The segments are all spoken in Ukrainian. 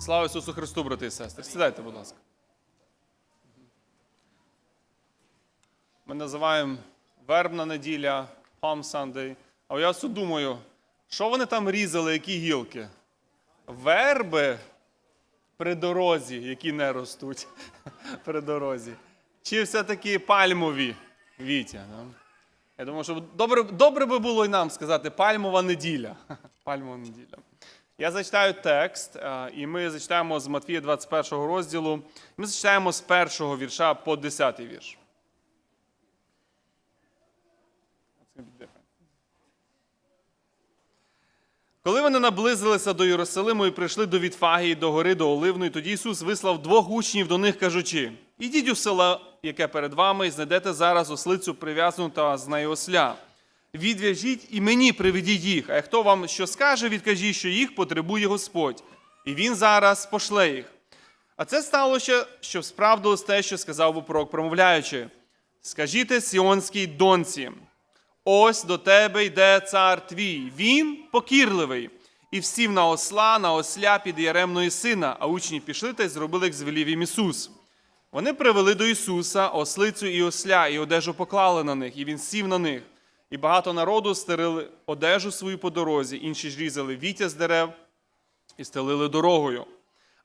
Слава Ісусу Христу, брати і сестри. Сідайте, будь ласка. Ми називаємо вербна неділя, Palm Sunday. А я думаю, що вони там різали, які гілки? Верби при дорозі, які не ростуть при дорозі. Чи все-таки пальмові вітя? да? Я думаю, що добре, добре би було і нам сказати пальмова неділя. Пальмова неділя. Я зачитаю текст, е, і ми зачитаємо з Матвія 21 розділу. Ми зачитаємо з першого вірша по 10 вірш. Коли вони наблизилися до Єрусалиму і прийшли до Вітфагії, до гори, до Оливної, тоді Ісус вислав двох учнів до них, кажучи: Ідіть у село, яке перед вами, і знайдете зараз ослицю прив'язану та з нею осля. Відв'яжіть і мені приведіть їх. А хто вам що скаже, відкажіть, що їх потребує Господь. І він зараз пошле їх. А це сталося, щоб справдилось те, що сказав би пророк, промовляючи: Скажіть Сіонській доньці, ось до тебе йде цар твій, він покірливий, і всів на осла, на осля під яремної сина, а учні пішли та й зробили, як звелів їм Ісус. Вони привели до Ісуса ослицю і осля, і одежу поклали на них, і він сів на них. І багато народу стелили одежу свою по дорозі, інші ж різали вітя з дерев і стелили дорогою.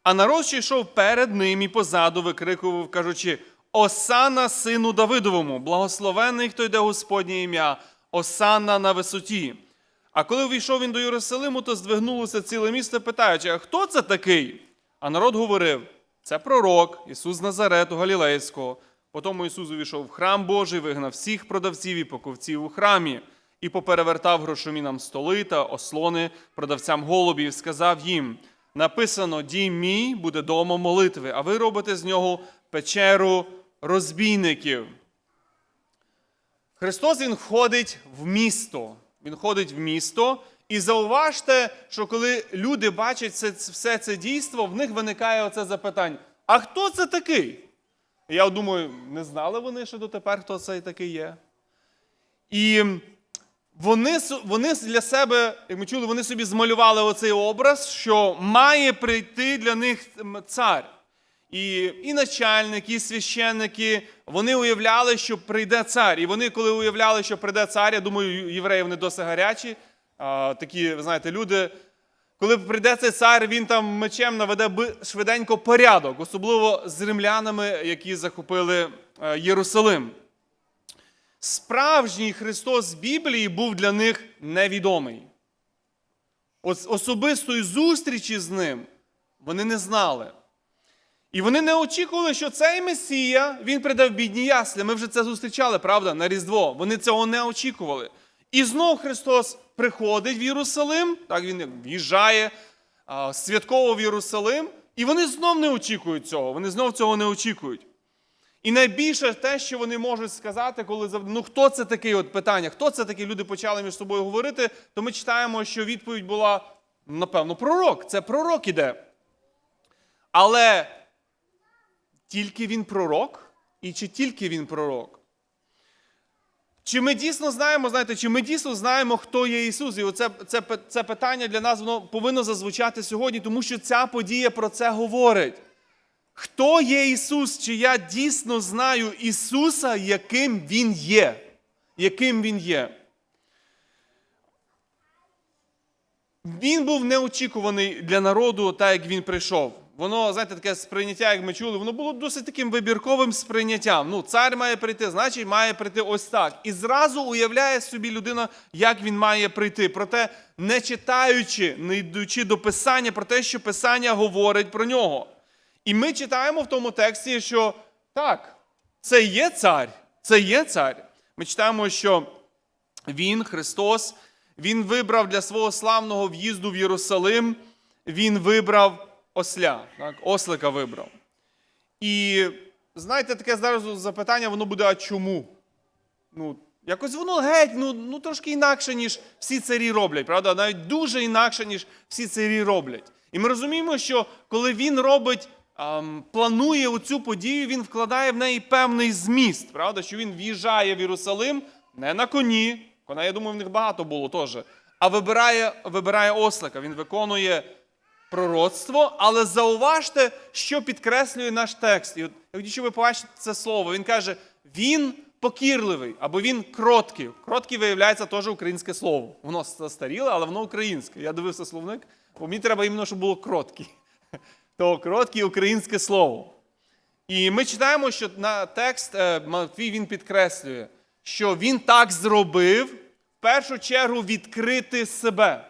А народ, що йшов перед ним і позаду, викрикував, кажучи: Осана сину Давидовому, благословений, хто йде Господнє ім'я, Осана на висоті. А коли увійшов він до Єрусалиму, то здвигнулося ціле місто, питаючи, а хто це такий? А народ говорив: це пророк, Ісус Назарету Галілейського. Потім Ісус увійшов в храм Божий, вигнав всіх продавців і покупців у храмі, і поперевертав грошомінам столи та ослони продавцям голубів, сказав їм: написано: Дім мій буде домом молитви, а ви робите з нього печеру розбійників. Христос Він входить в місто. Він ходить в місто. І зауважте, що коли люди бачать все це дійство, в них виникає оце запитання: а хто це такий? Я думаю, не знали вони ще дотепер, хто це такий є. І вони, вони для себе, як ми чули, вони собі змалювали оцей образ, що має прийти для них цар. І, і начальники, і священники, вони уявляли, що прийде цар. І вони, коли уявляли, що прийде цар, я думаю, євреї вони досить гарячі. А, такі, ви знаєте, люди, коли прийде цей цар, він там мечем наведе швиденько порядок, особливо з римлянами, які захопили е, Єрусалим. Справжній Христос Біблії був для них невідомий. Ос- Особистої зустрічі з ним вони не знали. І вони не очікували, що цей Месія він прийде в бідні ясли. Ми вже це зустрічали, правда, на Різдво. Вони цього не очікували. І знов Христос приходить в Єрусалим, так він в'їжджає святково в Єрусалим, і вони знов не очікують цього. Вони знов цього не очікують. І найбільше те, що вони можуть сказати, коли ну хто це такий от питання, хто це такий, люди почали між собою говорити, то ми читаємо, що відповідь була, напевно, пророк. Це пророк іде. Але тільки він пророк? І чи тільки він пророк? Чи ми дійсно знаємо, знаєте, чи ми дійсно знаємо, хто є Ісус? І оце це, це питання для нас воно повинно зазвучати сьогодні, тому що ця подія про це говорить. Хто є Ісус? Чи я дійсно знаю Ісуса, яким Він є? Яким Він є? Він був неочікуваний для народу, так як він прийшов. Воно, знаєте, таке сприйняття, як ми чули, воно було досить таким вибірковим сприйняттям. Ну, цар має прийти, значить, має прийти ось так. І зразу уявляє собі людина, як він має прийти. Проте, не читаючи, не йдучи до Писання, про те, що Писання говорить про нього. І ми читаємо в тому тексті, що так, це є цар, це є цар. Ми читаємо, що він, Христос, Він вибрав для свого славного в'їзду в Єрусалим, Він вибрав осля, так? ослика вибрав. І знаєте, таке зараз запитання, воно буде, а чому? Ну, якось воно геть, ну, ну трошки інакше, ніж всі царі роблять, правда? Навіть дуже інакше, ніж всі царі роблять. І ми розуміємо, що коли він робить, планує оцю подію, він вкладає в неї певний зміст, правда? Що він в'їжджає в Єрусалим не на коні, кона, я думаю, в них багато було теж, а вибирає, вибирає ослика, він виконує пророцтво, але зауважте, що підкреслює наш текст. І от я хотів, щоб ви побачите це слово. Він каже: він покірливий або він кроткий. Кроткий виявляється теж українське слово. Воно старіле, але воно українське. Я дивився словник, бо мені треба іменно, щоб було кроткий. То кроткий українське слово. І ми читаємо, що на текст е, Матвій він підкреслює, що він так зробив в першу чергу відкрити себе,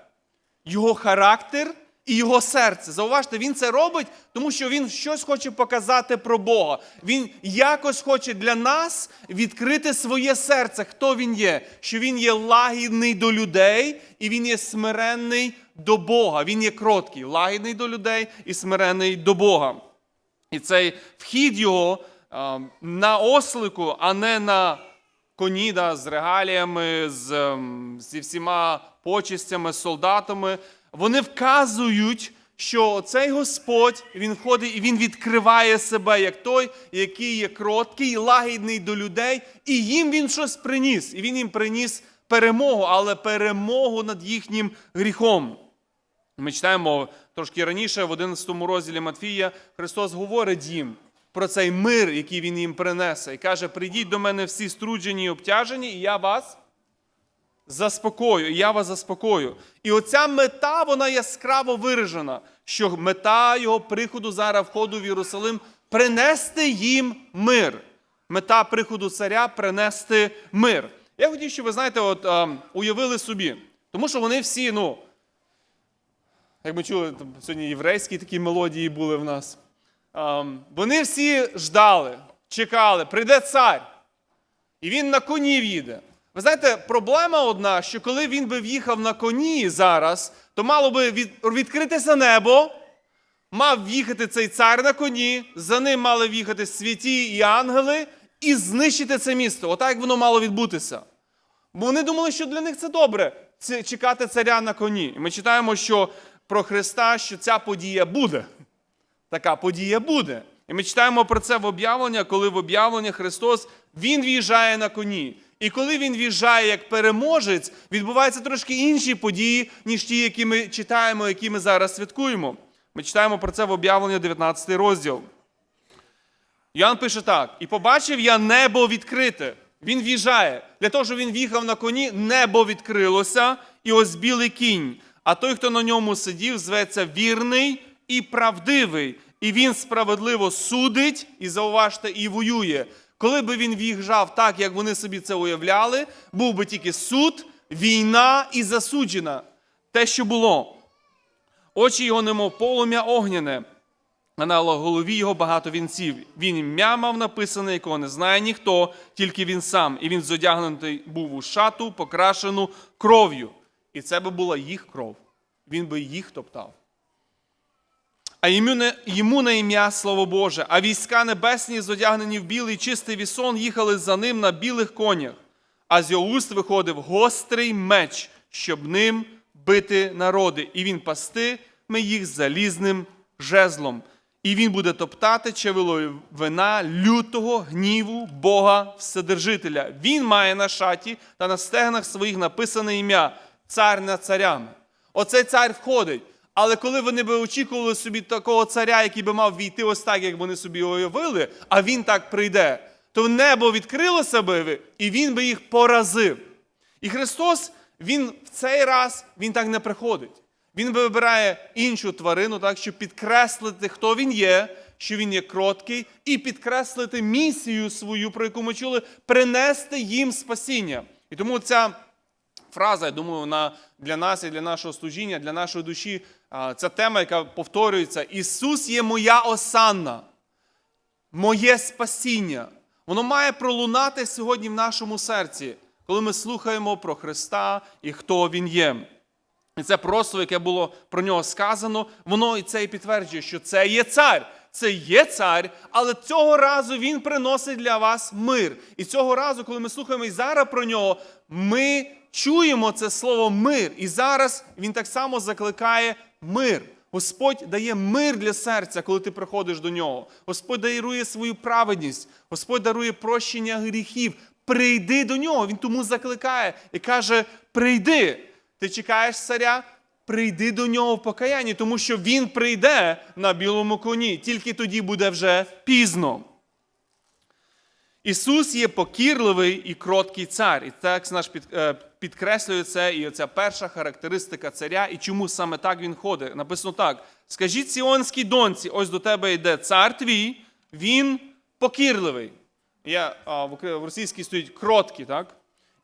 його характер і його серце. Зауважте, він це робить, тому що він щось хоче показати про Бога. Він якось хоче для нас відкрити своє серце, хто він є, що він є лагідний до людей і він є смиренний до Бога. Він є кроткий, лагідний до людей і смиренний до Бога. І цей вхід його а, на ослику, а не на коні да, з регаліями, з, ем, зі всіма почестями, з солдатами, вони вказують, що цей Господь він входить і він відкриває себе як той, який є кроткий, лагідний до людей, і їм він щось приніс. І він їм приніс перемогу, але перемогу над їхнім гріхом. Ми читаємо трошки раніше, в 11 розділі Матфія, Христос говорить їм про цей мир, який Він їм принесе, і каже: Прийдіть до мене всі струджені і обтяжені, і я вас заспокою, я вас заспокою. І оця мета, вона яскраво виражена, що мета його приходу зараз входу в Єрусалим принести їм мир. Мета приходу царя принести мир. Я хотів, щоб ви знаєте, от ем, уявили собі, тому що вони всі, ну. Як ми чули, там сьогодні єврейські такі мелодії були в нас. Ем, вони всі ждали, чекали, прийде цар. І він на коні в'їде. Ви знаєте, проблема одна, що коли він би в'їхав на коні зараз, то мало би від, відкритися небо, мав в'їхати цей цар на коні, за ним мали в'їхати святі і ангели і знищити це місто. Отак як воно мало відбутися. Бо вони думали, що для них це добре це чекати царя на коні. І ми читаємо, що про Христа, що ця подія буде. Така подія буде. І ми читаємо про це в об'явлення, коли в об'явленні Христос Він в'їжджає на коні. І коли він в'їжджає як переможець, відбуваються трошки інші події, ніж ті, які ми читаємо, які ми зараз святкуємо. Ми читаємо про це в об'явленні 19 розділ. Йоанн пише так: і побачив я небо відкрите. Він в'їжджає. Для того, щоб він в'їхав на коні, небо відкрилося, і ось білий кінь. А той, хто на ньому сидів, зветься вірний і правдивий. І він справедливо судить, і зауважте, і воює. Коли би він в'їжджав так, як вони собі це уявляли, був би тільки суд, війна і засуджена. Те, що було. Очі його, немов полум'я огняне, а на голові його багато вінців. Він ім'я мав написане, якого не знає ніхто, тільки він сам. І він зодягнутий був у шату, покрашену кров'ю. І це би була їх кров. Він би їх топтав. А йому на, ім'я Слово Боже, а війська небесні, зодягнені в білий чистий вісон, їхали за ним на білих конях, а з його уст виходив гострий меч, щоб ним бити народи, і він пастиме їх залізним жезлом. І він буде топтати чавилою вина лютого гніву Бога Вседержителя. Він має на шаті та на стегнах своїх написане ім'я цар над царями. Оцей цар входить. Але коли вони би очікували собі такого царя, який би мав війти ось так, як вони собі уявили, а він так прийде, то небо відкрилося би, і він би їх поразив. І Христос, Він в цей раз він так не приходить. Він би вибирає іншу тварину, так, щоб підкреслити, хто він є, що він є кроткий, і підкреслити місію свою, про яку ми чули, принести їм спасіння. І тому ця фраза, я думаю, вона для нас і для нашого служіння, для нашої душі, ця тема, яка повторюється: Ісус є моя осанна, моє спасіння. Воно має пролунати сьогодні в нашому серці, коли ми слухаємо про Христа і хто Він є. І це просто, яке було про нього сказано, воно і це і підтверджує, що це є цар. Це є цар, але цього разу він приносить для вас мир. І цього разу, коли ми слухаємо і зараз про нього, ми чуємо це слово мир. І зараз він так само закликає мир. Господь дає мир для серця, коли ти приходиш до нього. Господь дарує свою праведність, Господь дарує прощення гріхів. Прийди до нього. Він тому закликає і каже: прийди. Ти чекаєш царя, прийди до нього в покаянні, тому що він прийде на білому коні, тільки тоді буде вже пізно. Ісус є покірливий і кроткий цар. І текст наш під, е, підкреслює це, і оця перша характеристика царя, і чому саме так він ходить. Написано так: скажіть сіонській доньці, ось до тебе йде цар твій, він покірливий. Я, а, в російській стоїть кроткий, так?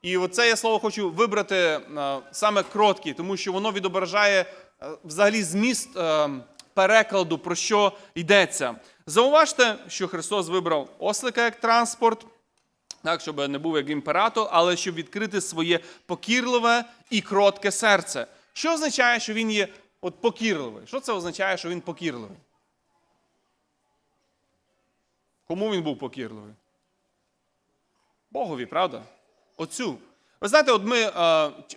І оце я слово хочу вибрати а, саме кроткий, тому що воно відображає е, взагалі зміст е, перекладу, про що йдеться. Зауважте, що Христос вибрав ослика як транспорт, так, щоб не був як імператор, але щоб відкрити своє покірливе і кротке серце. Що означає, що він є от покірливий? Що це означає, що він покірливий? Кому він був покірливий? Богові, правда? Отцю. Ви знаєте, от ми е,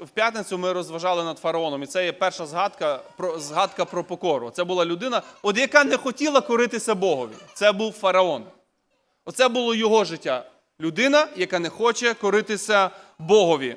в п'ятницю ми розважали над фараоном, і це є перша згадка про згадка про покору. Це була людина, от яка не хотіла коритися Богові. Це був фараон. Оце було його життя. Людина, яка не хоче коритися Богові.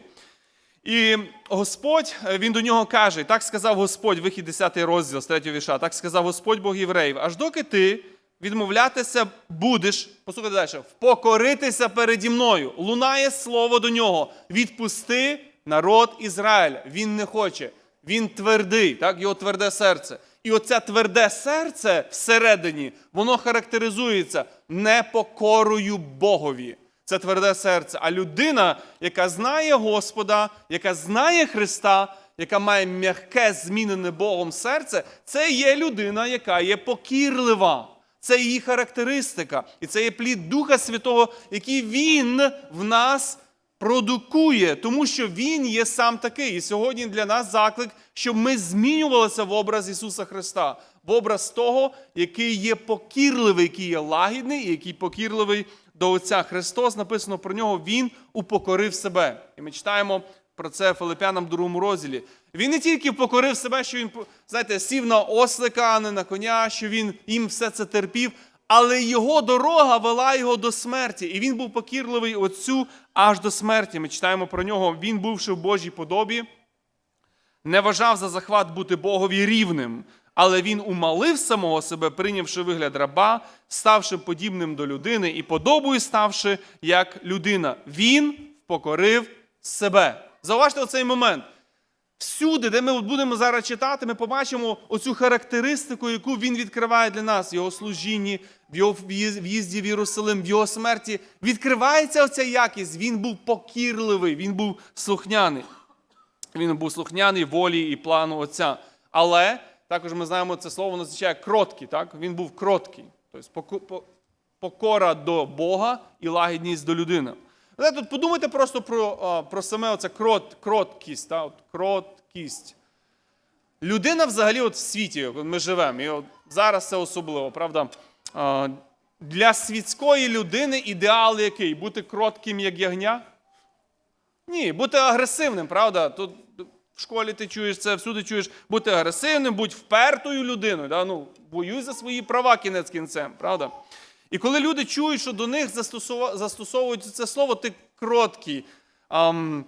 І Господь, е, він до нього каже, так сказав Господь, вихід 10 розділ з 3 віша, так сказав Господь Бог євреїв, аж доки ти відмовлятися будеш, послухайте далі, впокоритися переді мною. Лунає слово до нього. Відпусти народ Ізраїля. Він не хоче. Він твердий, так, його тверде серце. І оце тверде серце всередині, воно характеризується непокорою Богові. Це тверде серце. А людина, яка знає Господа, яка знає Христа, яка має м'яке, змінене Богом серце, це є людина, яка є покірлива. Це її характеристика. І це є плід Духа Святого, який Він в нас продукує, тому що Він є сам такий. І сьогодні для нас заклик, щоб ми змінювалися в образ Ісуса Христа, в образ того, який є покірливий, який є лагідний, і який покірливий до Отця. Христос написано про нього, Він упокорив себе. І ми читаємо про це Филипянам в другому розділі. Він не тільки покорив себе, що він знаєте, сів на ослика, а не на коня, що він їм все це терпів, але його дорога вела його до смерті, і він був покірливий Отцю аж до смерті. Ми читаємо про нього. Він, бувши в Божій подобі, не вважав за захват бути Богові рівним, але він умалив самого себе, прийнявши вигляд раба, ставши подібним до людини і подобою ставши як людина. Він покорив себе. Зауважте оцей момент. Всюди, де ми будемо зараз читати, ми побачимо оцю характеристику, яку він відкриває для нас, в його служінні, в його в'їзді в Єрусалим, в його смерті. Відкривається оця якість. Він був покірливий, він був слухняний. Він був слухняний волі і плану Отця. Але також ми знаємо, це слово означає кроткий. Так? Він був кроткий. Тобто покора до Бога і лагідність до людини. Знаєте, тут подумайте просто про про саме оце крот, кроткість. Та? От, кроткість. Людина взагалі от в світі, ми живемо, і от зараз це особливо, правда? Для світської людини ідеал який? Бути кротким, як ягня? Ні, бути агресивним, правда? Тут в школі ти чуєш це, всюди чуєш, бути агресивним, будь впертою людиною. Да? Ну, Воюй за свої права кінець кінцем, правда? І коли люди чують, що до них застосовують це слово, ти кроткий, ам,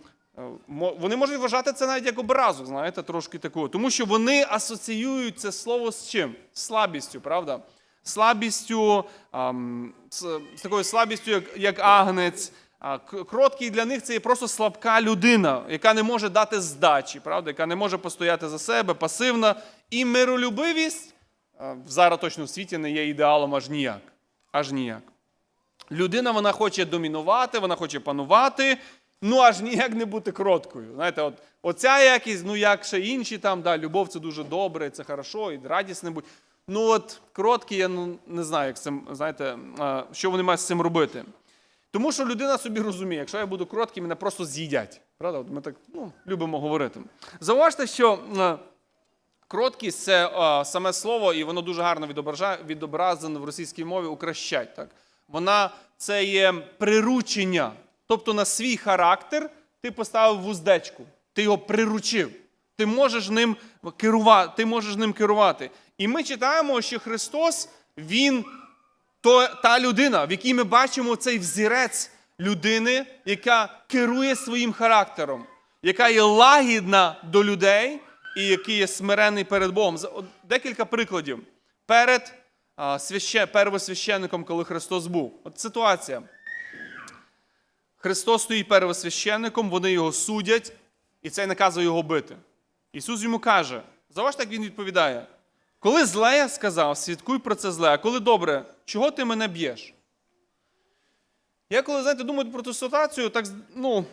вони можуть вважати це навіть як образу, знаєте, трошки таку. Тому що вони асоціюють це слово з чим? З слабістю, правда? Слабістю, ам, з, з такою слабістю, як, як агнець. Кроткий для них це є просто слабка людина, яка не може дати здачі, правда? яка не може постояти за себе, пасивна. І миролюбивість зараз точно в світі не є ідеалом аж ніяк. Аж ніяк. Людина вона хоче домінувати, вона хоче панувати, ну аж ніяк не бути кроткою. Знаєте, от, Оця якість, ну як ще інші там, да, любов це дуже добре, це хорошо, і радісне будь. Ну от кроткі, я ну, не знаю, як цим, знаєте, що вони мають з цим робити. Тому що людина собі розуміє, якщо я буду кроткий, мене просто з'їдять. Правда? От Ми так ну, любимо говорити. Зауважте, що кроткість це а, саме слово, і воно дуже гарно відображено в російській мові укращать. Так? Вона це є приручення. Тобто на свій характер ти поставив вуздечку, ти його приручив. Ти можеш ним керувати. Ти можеш ним керувати. І ми читаємо, що Христос, Він то та людина, в якій ми бачимо цей взірець людини, яка керує своїм характером, яка є лагідна до людей і який є смирений перед Богом. Декілька прикладів. Перед свяще, первосвященником, коли Христос був. От ситуація. Христос стоїть первосвященником, вони його судять, і цей наказує його бити. Ісус йому каже: заважте, як він відповідає. Коли зле я сказав, свідкуй про це зле, а коли добре, чого ти мене б'єш? Я коли, знаєте, думаю про ту ситуацію, так, ну,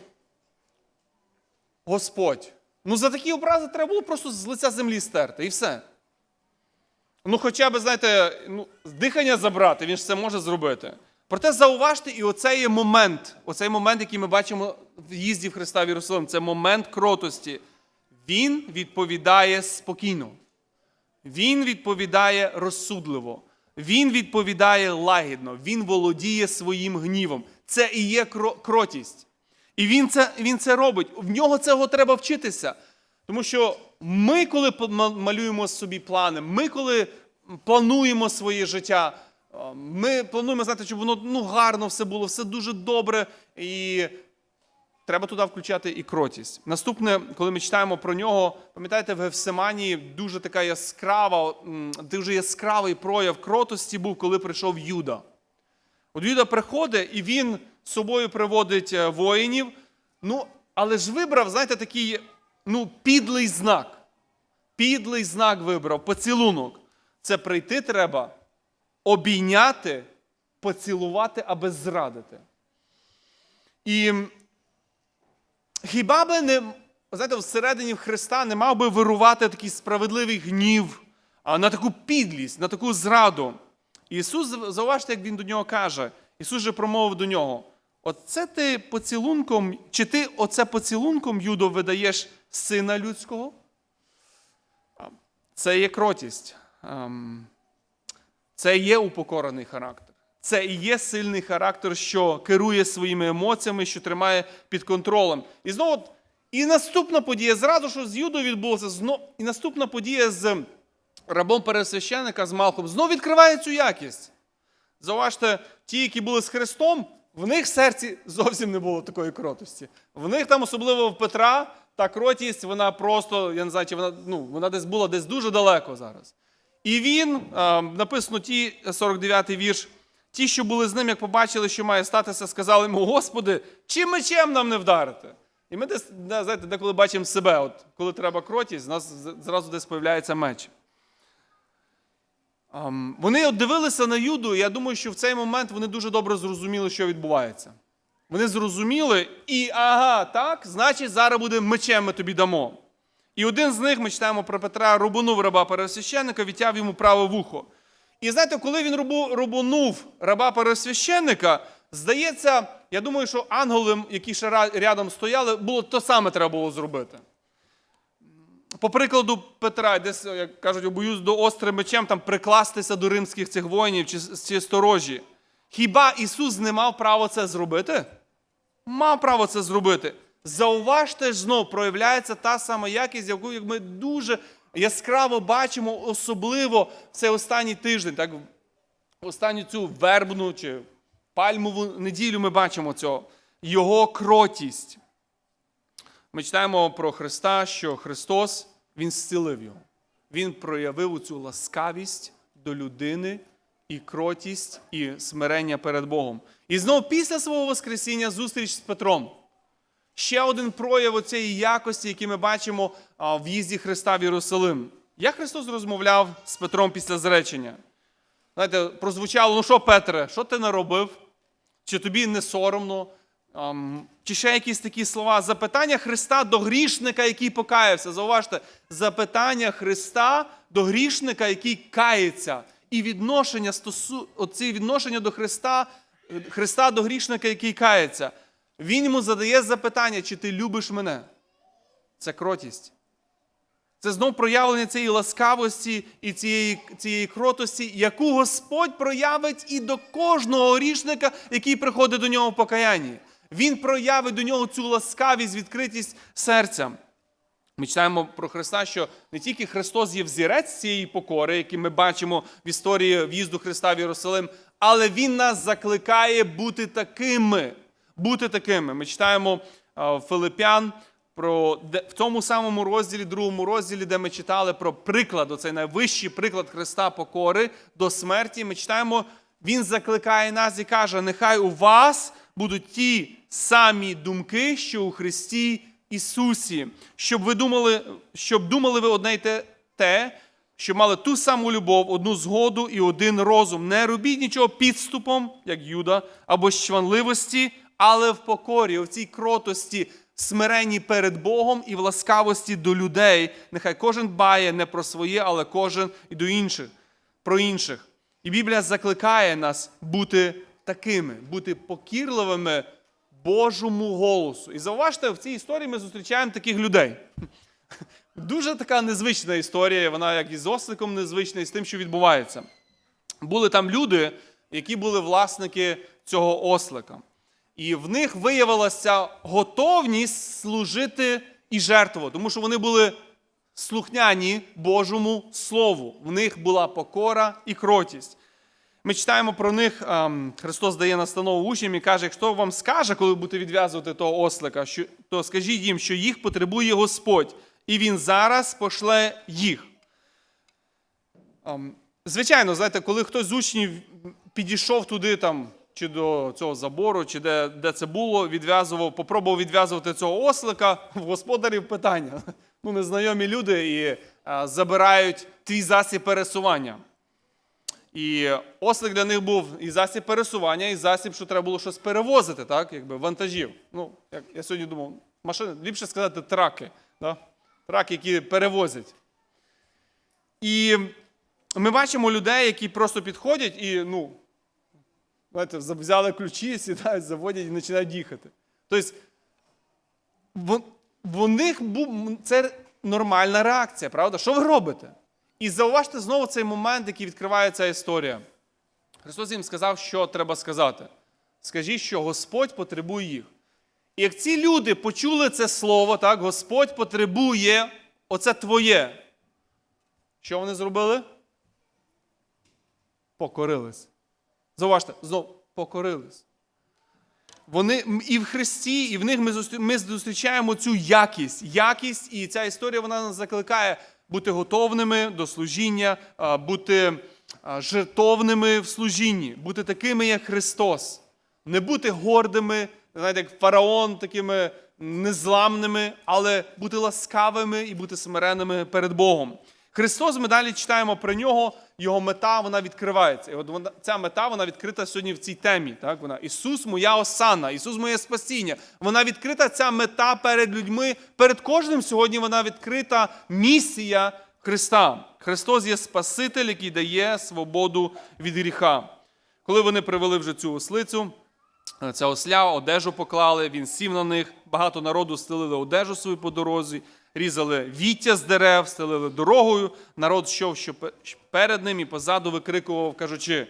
Господь. Ну, за такі образи треба було просто з лиця землі стерти, і все. Ну, хоча б, знаєте, ну, дихання забрати, він ж це може зробити. Проте зауважте, і оцей момент, оцей момент, який ми бачимо в їзді в Христа в Єрусалим, це момент кротості. Він відповідає спокійно. Він відповідає розсудливо. Він відповідає лагідно. Він володіє своїм гнівом. Це і є кро- кротість. І він це, він це робить. В нього цього треба вчитися. Тому що ми, коли малюємо собі плани, ми, коли плануємо своє життя, ми плануємо знати, щоб воно ну, гарно все було, все дуже добре. І треба туди включати і кротість. Наступне, коли ми читаємо про нього, пам'ятаєте, в Гефсиманії дуже така яскрава, дуже яскравий прояв кротості був, коли прийшов Юда. От Юда приходить, і він з собою приводить е, воїнів. Ну, але ж вибрав, знаєте, такий ну, підлий знак. Підлий знак вибрав, поцілунок. Це прийти треба, обійняти, поцілувати, аби зрадити. І хіба би не, знаєте, всередині Христа не мав би вирувати такий справедливий гнів на таку підлість, на таку зраду. Ісус, зауважте, як він до нього каже, Ісус же промовив до нього: Оце ти поцілунком, чи ти оце поцілунком, Юдо, видаєш сина людського? Це є кротість. Ем, Це є упокорений характер. Це і є сильний характер, що керує своїми емоціями, що тримає під контролем. І знову, і наступна подія, зразу, що з Юдою відбулося, знов, і наступна подія з рабом пересвященника, з Малхом, знову відкриває цю якість. Зауважте, ті, які були з Христом, в них в серці зовсім не було такої кротості. В них там, особливо в Петра, та кротість, вона просто, я не знаю, чи вона, ну, вона десь була десь дуже далеко зараз. І він, е, написано ті 49-й вірш, ті, що були з ним, як побачили, що має статися, сказали йому, Господи, чим мечем нам не вдарити? І ми десь, знаєте, деколи бачимо себе, от, коли треба кротість, у нас зразу десь появляється меч. Вони от дивилися на Юду, і я думаю, що в цей момент вони дуже добре зрозуміли, що відбувається. Вони зрозуміли, і ага, так, значить, зараз буде мечем ми тобі дамо. І один з них, ми читаємо про Петра, рубанув раба пересвященника, відтяв йому праве вухо. І знаєте, коли він рубу- рубанув раба пересвященника, здається, я думаю, що ангели, які ще рядом стояли, було то саме треба було зробити. По прикладу Петра, десь, як кажуть, обоюз до острим мечем там прикластися до римських цих воїнів чи, чи сторожі. Хіба Ісус не мав право це зробити? Мав право це зробити. Зауважте ж знов, проявляється та сама якість, яку як ми дуже яскраво бачимо, особливо в цей останній тиждень, так, останню цю вербну чи пальмову неділю ми бачимо цього. Його кротість. Ми читаємо про Христа, що Христос Він зцілив його. Він проявив цю ласкавість до людини і кротість, і смирення перед Богом. І знову після свого Воскресіння зустріч з Петром. Ще один прояв цієї якості, який ми бачимо в їзді Христа в Єрусалим. Як Христос розмовляв з Петром після зречення? Знаєте, прозвучало: ну що, Петре, що ти наробив? Чи тобі не соромно? Чи ще якісь такі слова? Запитання Христа до грішника, який покаявся. Зауважте, запитання Христа до грішника, який кається. І відношення стосу... оці відношення до Христа, Христа до грішника, який кається. Він йому задає запитання, чи ти любиш мене? Це кротість. Це знов проявлення цієї ласкавості і цієї, цієї кротості, яку Господь проявить і до кожного грішника, який приходить до нього в покаянні. Він проявить до нього цю ласкавість, відкритість серця. Ми читаємо про Христа, що не тільки Христос є взірець цієї покори, який ми бачимо в історії в'їзду Христа в Єрусалим, але Він нас закликає бути такими. Бути такими. Ми читаємо а, Филип'ян, про в тому самому розділі, другому розділі, де ми читали про приклад, оцей найвищий приклад Христа покори до смерті, ми читаємо, Він закликає нас і каже: нехай у вас будуть ті самі думки, що у Христі Ісусі, щоб ви думали, щоб думали ви одне й те, те, щоб мали ту саму любов, одну згоду і один розум. Не робіть нічого підступом, як Юда, або з чванливості, але в покорі, в цій кротості, смиренні перед Богом і в ласкавості до людей. Нехай кожен дбає не про своє, але кожен і до інших, про інших. І Біблія закликає нас бути такими, бути покірливими Божому голосу. І зауважте, в цій історії ми зустрічаємо таких людей. Дуже така незвична історія, вона як і з осликом незвична, і з тим, що відбувається. Були там люди, які були власники цього ослика. І в них виявилася готовність служити і жертвувати, тому що вони були слухняні Божому Слову. В них була покора і кротість. Ми читаємо про них, ем, Христос дає настанову учням і каже, якщо вам скаже, коли будете відв'язувати того ослика, то скажіть їм, що їх потребує Господь, і Він зараз пошле їх. Ем, Звичайно, знаєте, коли хтось з учнів підійшов туди, там, чи до цього забору, чи де, де це було, відв'язував, попробував відв'язувати цього ослика, в господарів питання. Ну, незнайомі люди і а, забирають твій засіб пересування. І ослик для них був і засіб пересування, і засіб, що треба було щось перевозити, так, якби вантажів. Ну, як я сьогодні думав, машини, ліпше сказати траки. Да? Траки, які перевозять. І ми бачимо людей, які просто підходять і, ну, знаєте, взяли ключі, сідають, заводять і починають їхати. Тобто, в, них був, це нормальна реакція, правда? Що ви робите? І зауважте знову цей момент, який відкриває ця історія. Христос їм сказав, що треба сказати. Скажіть, що Господь потребує їх. І як ці люди почули це слово, так, Господь потребує оце твоє. Що вони зробили? Покорились. Зауважте, знову покорились. Вони і в Христі, і в них ми зустрічаємо цю якість. Якість, і ця історія вона нас закликає бути готовними до служіння, бути жертовними в служінні, бути такими, як Христос. Не бути гордими, знаєте, як фараон, такими незламними, але бути ласкавими і бути смиренними перед Богом. Христос, ми далі читаємо про нього, його мета вона відкривається. І от вона, ця мета вона відкрита сьогодні в цій темі. Так? Вона Ісус моя осана, Ісус моє спасіння. Вона відкрита ця мета перед людьми. Перед кожним сьогодні вона відкрита місія Христа. Христос є Спаситель, який дає свободу від гріха. Коли вони привели вже цю ослицю, ця осля, одежу поклали, він сів на них. Багато народу стелили одежу свою по дорозі, різали віття з дерев, стелили дорогою. Народ йшов що перед ним і позаду викрикував, кажучи: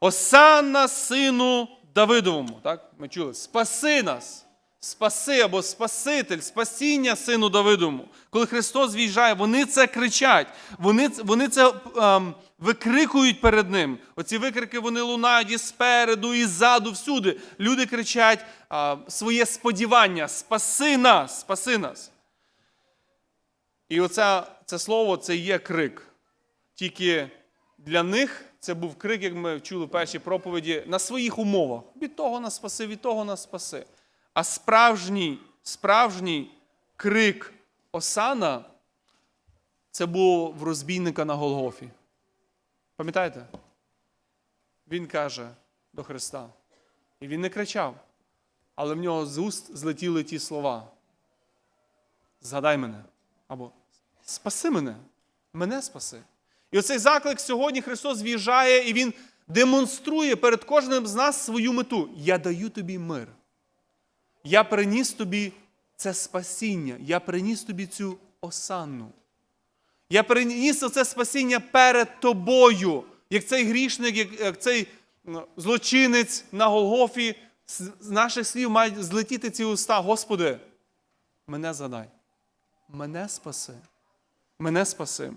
Осанна сину Давидовому. Так? Ми чули, спаси нас! Спаси або Спаситель, спасіння сину Давидовому. Коли Христос в'їжджає, вони це кричать, вони, вони це ем, викрикують перед ним. Оці викрики вони лунають і спереду, і ззаду, всюди. Люди кричать а, своє сподівання: спаси нас, спаси нас. І оце це слово це є крик. Тільки для них це був крик, як ми чули в першій проповіді, на своїх умовах. Від того нас спаси, від того нас спаси. А справжній, справжній крик Осана це був в розбійника на Голгофі. Пам'ятаєте? Він каже до Христа. І він не кричав, але в нього з уст злетіли ті слова. Згадай мене. Або спаси мене, мене спаси. І оцей заклик сьогодні Христос в'їжджає і Він демонструє перед кожним з нас свою мету. Я даю тобі мир. Я приніс тобі це спасіння, я приніс тобі цю осанну. Я приніс це спасіння перед тобою, як цей грішник, як, цей злочинець на Голгофі. З наших слів мають злетіти ці уста. Господи, мене задай. Мене спаси. Мене спаси.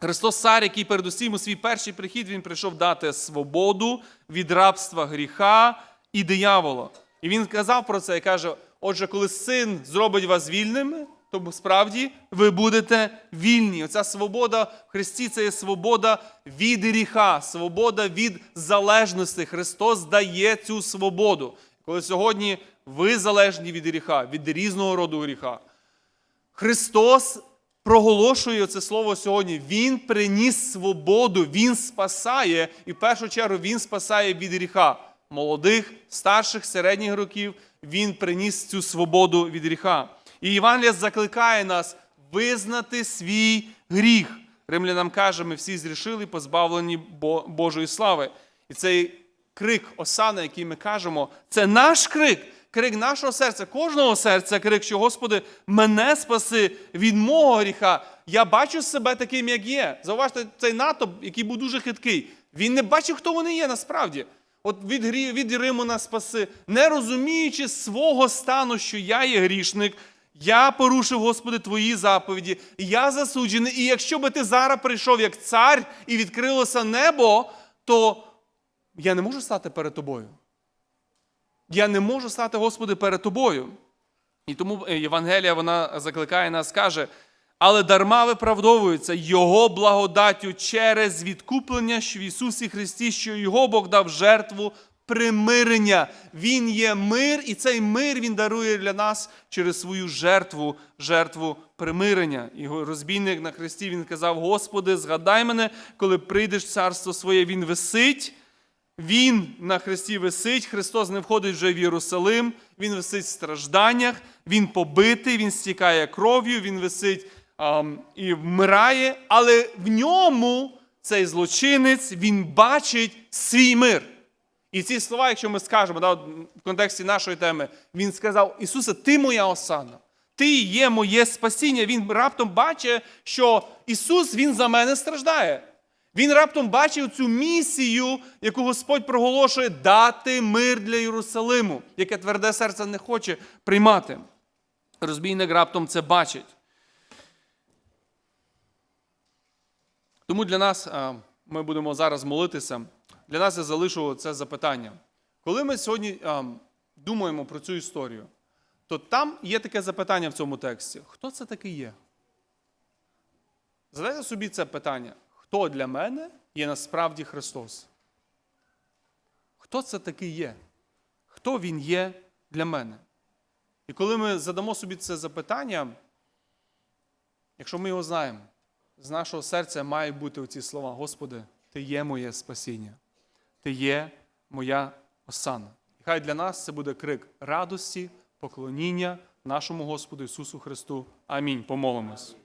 Христос цар, який передусім у свій перший прихід він прийшов дати свободу від рабства гріха і диявола. І він казав про це і каже: Отже, коли син зробить вас вільними, то справді ви будете вільні. Оця свобода в Христі це є свобода від гріха, свобода від залежності. Христос дає цю свободу. Коли сьогодні ви залежні від гріха, від різного роду гріха, Христос проголошує це слово сьогодні. Він приніс свободу, Він спасає, і в першу чергу Він спасає від гріха. Молодих, старших, середніх років Він приніс цю свободу від гріха. І Євангелія закликає нас визнати свій гріх. Римлянам каже, ми всі зрішили, позбавлені Божої слави. І цей крик Осана, який ми кажемо, це наш крик, крик нашого серця, кожного серця, крик, що Господи, мене спаси від мого гріха. Я бачу себе таким, як є. Зауважте, цей натовп, який був дуже хиткий, він не бачив, хто вони є насправді. От від, грі, від Риму нас спаси, не розуміючи свого стану, що я є грішник, я порушив, Господи, Твої заповіді, я засуджений. І якщо би ти зараз прийшов як цар і відкрилося небо, то я не можу стати перед тобою. Я не можу стати, Господи, перед тобою. І тому е, Євангелія вона закликає нас, каже, але дарма виправдовується Його благодаттю через відкуплення, в Ісусі Христі, що Його Бог дав жертву примирення. Він є мир, і цей мир Він дарує для нас через свою жертву, жертву примирення. Його розбійник на Христі він казав: Господи, згадай мене, коли прийдеш в царство своє, Він висить. Він на хресті висить, Христос не входить вже в Єрусалим, Він висить в стражданнях, Він побитий, Він стікає кров'ю, Він висить ам, і вмирає, але в ньому цей злочинець він бачить свій мир. І ці слова, якщо ми скажемо да, в контексті нашої теми, Він сказав: Ісусе, ти моя осана, ти є моє спасіння. Він раптом бачить, що Ісус Він за мене страждає. Він раптом бачив цю місію, яку Господь проголошує дати мир для Єрусалиму, яке тверде серце не хоче приймати. Розбійник раптом це бачить. Тому для нас, ми будемо зараз молитися, для нас я залишу це запитання. Коли ми сьогодні думаємо про цю історію, то там є таке запитання в цьому тексті: хто це такий є? Задайте собі це питання. Хто для мене є насправді Христос? Хто це такий є? Хто Він є для мене? І коли ми задамо собі це запитання, якщо ми його знаємо, з нашого серця мають бути оці слова: Господи, Ти є моє спасіння, Ти є моя осана. І хай для нас це буде крик радості, поклоніння нашому Господу Ісусу Христу. Амінь. Помолимось.